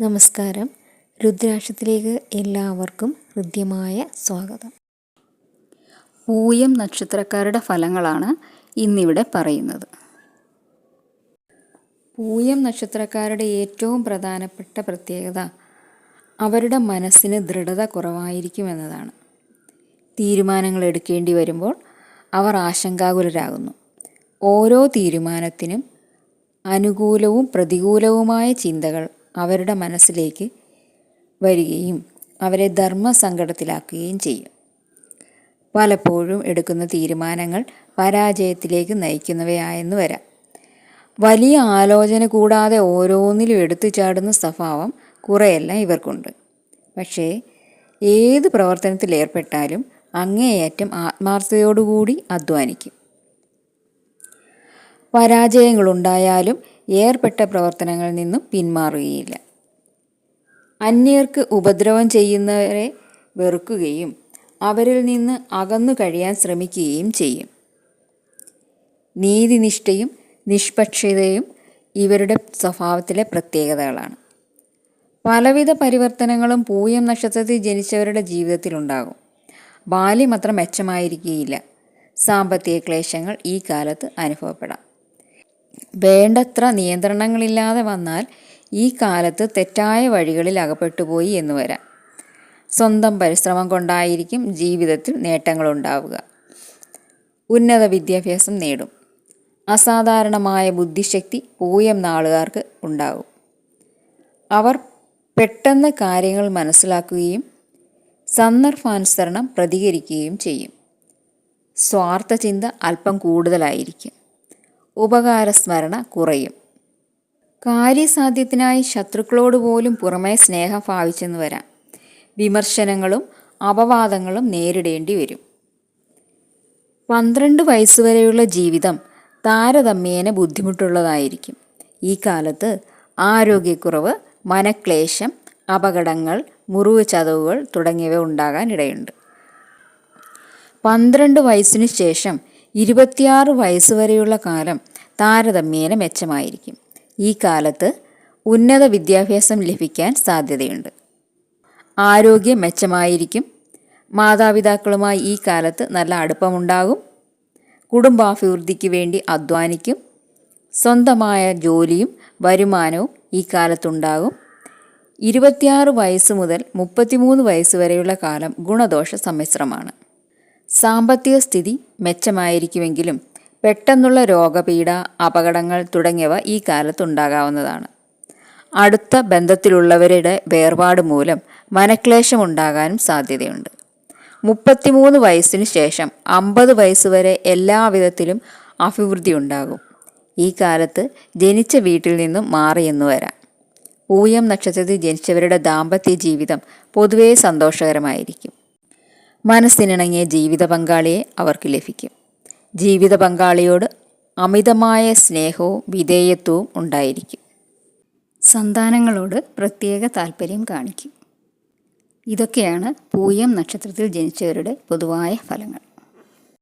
നമസ്കാരം. രുദ്രാക്ഷത്തിലേക്ക് എല്ലാവർക്കും ഹൃദ്യമായ സ്വാഗതം. പൂയം നക്ഷത്രക്കാരുടെ ഫലങ്ങളാണ് ഇന്നിവിടെ പറയുന്നത്. പൂയം നക്ഷത്രക്കാരുടെ ഏറ്റവും പ്രധാനപ്പെട്ട പ്രത്യേകത അവരുടെ മനസ്സിന് ദൃഢത കുറവായിരിക്കും എന്നതാണ്. തീരുമാനങ്ങൾ എടുക്കേണ്ടി വരുമ്പോൾ അവർ ആശങ്കാകുലരാകുന്നു. ഓരോ തീരുമാനത്തിനും അനുകൂലവും പ്രതികൂലവുമായ ചിന്തകൾ അവരുടെ മനസ്സിലേക്ക് വരികയും അവരെ ധർമ്മസങ്കടത്തിലാക്കുകയും ചെയ്യും. പലപ്പോഴും എടുക്കുന്ന തീരുമാനങ്ങൾ പരാജയത്തിലേക്ക് നയിക്കുന്നവയായെന്ന് വരാം. വലിയ ആലോചന കൂടാതെ ഓരോന്നിലും എടുത്തു ചാടുന്ന സ്വഭാവം കുറെയെല്ലാം ഇവർക്കുണ്ട്. പക്ഷേ ഏത് പ്രവർത്തനത്തിൽ ഏർപ്പെട്ടാലും അങ്ങേയറ്റം ആത്മാർത്ഥതയോടുകൂടി അധ്വാനിക്കും. പരാജയങ്ങളുണ്ടായാലും ഏർപ്പെട്ട പ്രവർത്തനങ്ങളിൽ നിന്നും പിന്മാറുകയില്ല. അന്യർക്ക് ഉപദ്രവം ചെയ്യുന്നവരെ വെറുക്കുകയും അവരിൽ നിന്ന് അകന്നു കഴിയാൻ ശ്രമിക്കുകയും ചെയ്യും. നീതിനിഷ്ഠയും നിഷ്പക്ഷതയും ഇവരുടെ സ്വഭാവത്തിലെ പ്രത്യേകതകളാണ്. പലവിധ പരിവർത്തനങ്ങളും പൂയം നക്ഷത്രത്തിൽ ജനിച്ചവരുടെ ജീവിതത്തിലുണ്ടാകും ബാല്യം അത്ര മെച്ചമായിരിക്കുകയില്ല. സാമ്പത്തിക ക്ലേശങ്ങൾ ഈ കാലത്ത് അനുഭവപ്പെടാം. വേണ്ടത്ര നിയന്ത്രണങ്ങളില്ലാതെ വന്നാൽ ഈ കാലത്ത് തെറ്റായ വഴികളിൽ അകപ്പെട്ടുപോയി എന്ന് വരാം. സ്വന്തം പരിശ്രമം കൊണ്ടായിരിക്കും ജീവിതത്തിൽ നേട്ടങ്ങളുണ്ടാവുക. ഉന്നത വിദ്യാഭ്യാസം നേടും. അസാധാരണമായ ബുദ്ധിശക്തി പൂയം നാളുകാർക്ക് ഉണ്ടാകും. അവർ പെട്ടെന്ന് കാര്യങ്ങൾ മനസ്സിലാക്കുകയും സന്ദർഭാനുസരണം പ്രതികരിക്കുകയും ചെയ്യും. സ്വാർത്ഥ ചിന്ത അല്പം കൂടുതലായിരിക്കും. ഉപകാരസ്മരണ കുറയും. കാര്യസാധ്യത്തിനായി ശത്രുക്കളോട് പോലും പുറമേ സ്നേഹം ഭാവിച്ചെന്ന് വരാം. വിമർശനങ്ങളും അപവാദങ്ങളും നേരിടേണ്ടി വരും. പന്ത്രണ്ട് വയസ്സുവരെയുള്ള ജീവിതം താരതമ്യേന ബുദ്ധിമുട്ടുള്ളതായിരിക്കും. ഈ കാലത്ത് ആരോഗ്യക്കുറവ് മനക്ലേശം അപകടങ്ങൾ മുറിവ് ചതവുകൾ തുടങ്ങിയവ ഉണ്ടാകാൻ ഇടയുണ്ട് പന്ത്രണ്ട് വയസ്സിനു ശേഷം ഇരുപത്തിയാറ് വയസ്സ് വരെയുള്ള കാലം താരതമ്യേന മെച്ചമായിരിക്കും. ഈ കാലത്ത് ഉന്നത വിദ്യാഭ്യാസം ലഭിക്കാൻ സാധ്യതയുണ്ട്. ആരോഗ്യം മെച്ചമായിരിക്കും. മാതാപിതാക്കളുമായി ഈ കാലത്ത് നല്ല അടുപ്പമുണ്ടാകും. കുടുംബാഭിവൃദ്ധിക്ക് വേണ്ടി അധ്വാനിക്കും. സ്വന്തമായ ജോലിയും വരുമാനവും ഈ കാലത്തുണ്ടാകും. ഇരുപത്തിയാറ് വയസ്സ് മുതൽ മുപ്പത്തിമൂന്ന് വയസ്സ് വരെയുള്ള കാലം ഗുണദോഷ സമ്മിശ്രമാണ്. സാമ്പത്തിക സ്ഥിതി മെച്ചമായിരിക്കുമെങ്കിലും പെട്ടെന്നുള്ള രോഗപീഠ അപകടങ്ങൾ തുടങ്ങിയവ ഈ കാലത്തുണ്ടാകാവുന്നതാണ്. അടുത്ത ബന്ധത്തിലുള്ളവരുടെ വേർപാട് മൂലം മനക്ലേശമുണ്ടാകാനും സാധ്യതയുണ്ട്. മുപ്പത്തിമൂന്ന് വയസ്സിന് ശേഷം അമ്പത് വയസ്സ് വരെ എല്ലാവിധത്തിലും അഭിവൃദ്ധി ഉണ്ടാകും ഈ കാലത്ത് ജനിച്ച വീട്ടിൽ നിന്നും മാറിയെന്ന് വരാം. ഊയം നക്ഷത്രത്തിൽ ജനിച്ചവരുടെ ദാമ്പത്യ ജീവിതം പൊതുവേ സന്തോഷകരമായിരിക്കും. മനസ്സിനിണങ്ങിയ ജീവിത പങ്കാളിയെ അവർക്ക് ലഭിക്കും. ജീവിത പങ്കാളിയോട് അമിതമായ സ്നേഹവും വിധേയത്വവും ഉണ്ടായിരിക്കും. സന്താനങ്ങളോട് പ്രത്യേക താല്പര്യം കാണിക്കും. ഇതൊക്കെയാണ് പൂയം നക്ഷത്രത്തിൽ ജനിച്ചവരുടെ പൊതുവായ ഫലങ്ങൾ.